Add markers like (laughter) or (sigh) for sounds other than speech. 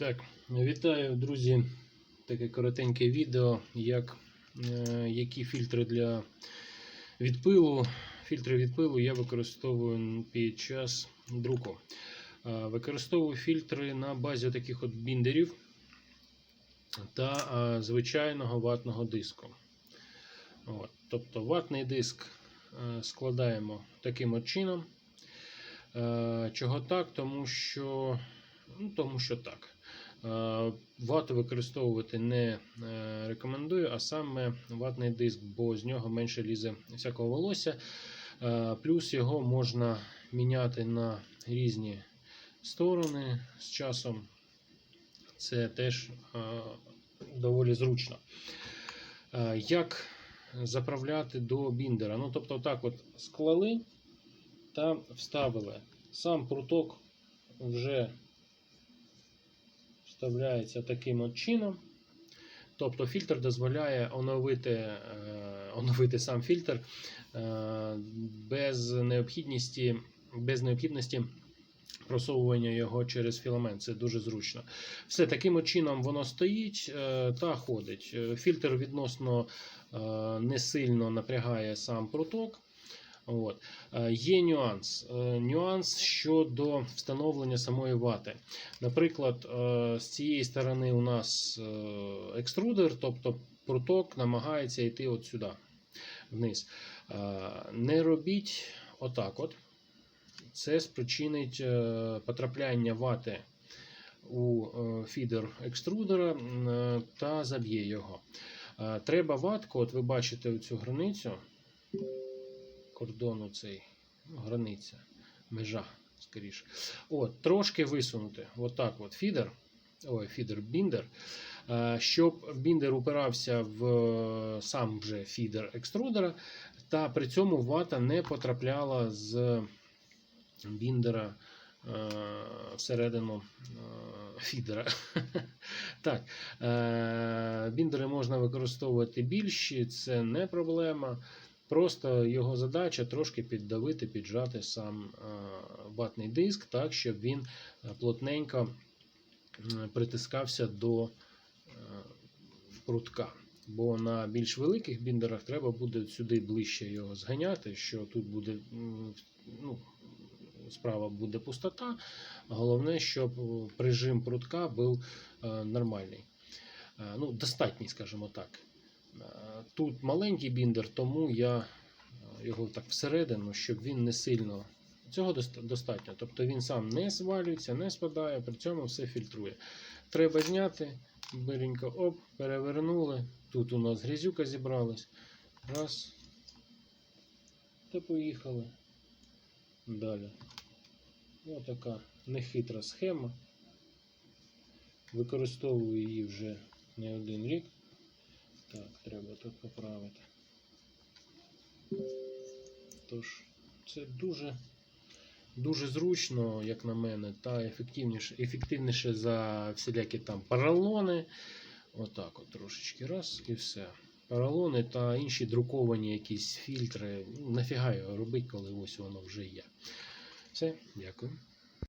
Так, вітаю, друзі. Таке коротеньке відео, як, е, які фільтри для відпилу. Фільтри відпилу я використовую під час друку. Е, Використовую фільтри на базі таких от біндерів та е, звичайного ватного диску. От, тобто ватний диск е, складаємо таким от чином. Е, Чого так? Тому що, ну, тому що так. Е, Вату використовувати не е, рекомендую, а саме ватний диск, бо з нього менше лізе всякого волосся. Е, Плюс його можна міняти на різні сторони з часом. Це теж доволі зручно. Як заправляти до біндера? Ну, тобто, так от склали та вставили. Сам пруток вже вставляється таким от чином. Тобто фільтр дозволяє оновити, е, оновити сам фільтр е, без необхідності, без необхідності просовування його через філамент. Це дуже зручно. Все таким чином воно стоїть е, та ходить. Фільтр відносно не сильно напрягає сам пруток. От. Е, Є нюанс. Е, Нюанс щодо встановлення самої вати. Наприклад, е, з цієї сторони у нас екструдер, тобто пруток намагається йти от сюди, вниз. Не робіть отак от. Це спричинить потрапляння вати у фідер екструдера та заб'є його. Треба ватку, от ви бачите цю границю кордону цей, границя, межа, скоріше. От, трошки висунути. Отак от фідер, ой, фідер біндер, е, щоб біндер упирався в е, сам вже фідер екструдера, та при цьому вата не потрапляла з біндера е, всередину фідера. (laughs) так, біндери можна використовувати більші, це не проблема. Просто його задача трошки піддавити, піджати сам е, ватний диск, так, щоб він е, плотненько притискався до е, прутка. Бо на більш великих біндерах треба буде сюди ближче його зганяти, що тут буде ну, справа буде пустота. Головне, щоб е, прижим прутка був е, нормальний. Е, Ну, достатній, скажімо так. Е, Тут маленький біндер, тому я е, його так всередину, щоб він не сильно. Цього достатньо. Тобто він сам не звалюється, не спадає, при цьому все фільтрує. Треба зняти, биренько, оп, перевернули. Тут у нас грязюка зібралась. Раз. Та поїхали. Далі. Ось така нехитра схема. Використовую її вже не один рік. Так, треба тут поправити. Тож, це дуже, дуже зручно, як на мене, та ефективніше, ефективніше за всілякі там паралони. Отак от трошечки раз і все. Паралони та інші друковані якісь фільтри. Нафіга його робити, коли ось воно вже є. Все, дякую.